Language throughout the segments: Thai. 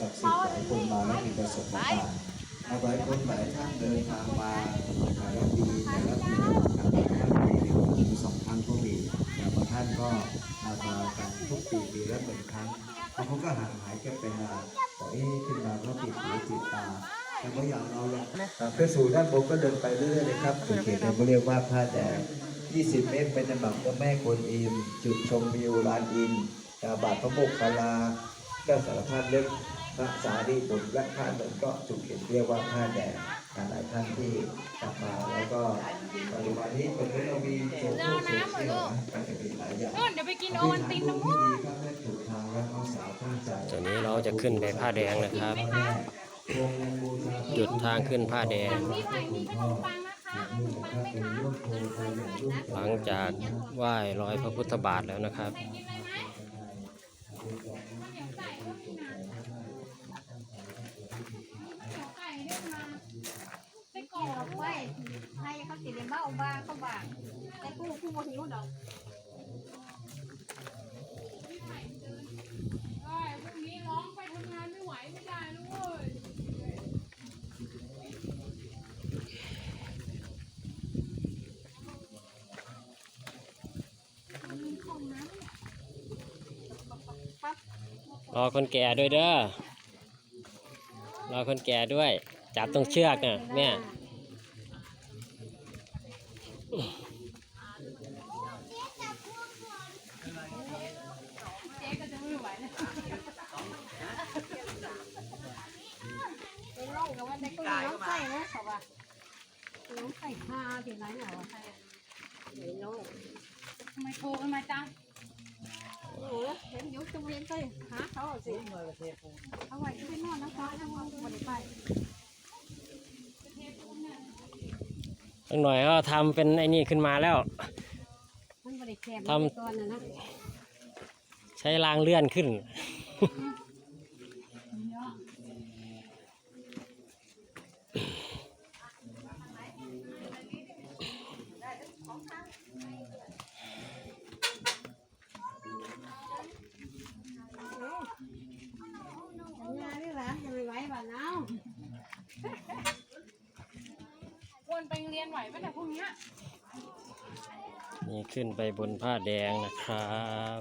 ศักดิ์สิทธิ์หลายคนมาแล้วมีประสบการณ์หลายคนหลายท่านเดินทางมาแต่ละปีแต่ละปีแต่ละท่านปีหนึ่งปีสองครั้งก็มีแต่บางท่านก็มามากันทุกปีปีละหนึ่งครั้งบางคนก็ห่างหายกันไปนานแต่เอ๊ะขึ้นมาก็ติดหูติดตาแต่ก็อย่างเราอย่างขึ้นสู่ด้านบนก็เดินไปเรื่อยๆเลยครับจุดเขตเราเรียกว่าผ้าแดง20 เมตรเป็นจังหวัดเจ้าแม่กวนอิม จุดชมวิวลานอินกาบาทพระโมกขลาก้วสารพัดเล็ก พระสารีบุตรและผ้าเหลืองก็จุดเขตเรียกว่าผ้าแดงหลายท่านที่กลับมาแล้วก็ปัจจุบันนี้เป็นเรื่องเรามีโซเชียลโซเชียลนะก็จะมีหลายอย่างนู่นเดี๋ยวไปกินโอวันตินตรงที่นู้นดีก็ให้ถูกทางและน้องสาวตั้งใจตอนนี้เราจะขึ้นไปผ้าแดงนะครับ จุดทางขึ้นผ้าแดงพี่ไผ่มีขนมปังนะคะขนมปังไหมคะหลังจากไหว้ร้อยพระพุทธบาทแล้วนะครับ สิได้เมาบ้างเขาบ้างแต่กูกูบ่หิวดอกก็พรุ่งนี้ร้องไปทำงานไม่ไหวไม่ได้นะเว้ยรอคนแก่ด้วยเด้อ รอคนแก่ด้วย จับตรงเชือกน่ะแม่ เจ๊ก็จะไม่ไหวแล้ว ไปลง กับว่าแต่กูน้องใส่นะเขาว่าน้องใส่ผ้าที่ไหนน่ะวะไอ้น้องทำไมโทรกันมาจังโอ้เห็นอยู่จะเวียนไปหาเขาสิเอาไว้ที่นอนนะคะนั่งบ่ได้ไปตั้งหน่อยก็ทำเป็นไอ้นี่ขึ้นมาแล้วทำใช้รางเลื่อนขึ้น สัญญาด้วยหลานจะไม่ไหวบ้านเอา วนไปโรงเรียนไหวปะเนี่ยพรุ่งเนี้ยนี่ขึ้นไปบนผ้าแดงนะครับ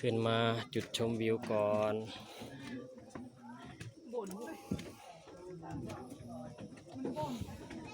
ขึ้นมาจุดชมวิวก่อนเอาไป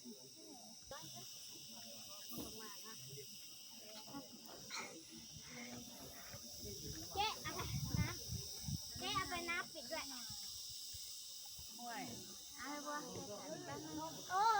จ๊เอาไปน้ำเจ๊เอาไปน้ำปิดด้วยเอาไปบัวแป๊บนึงโอ้โอ้โอ้ถือ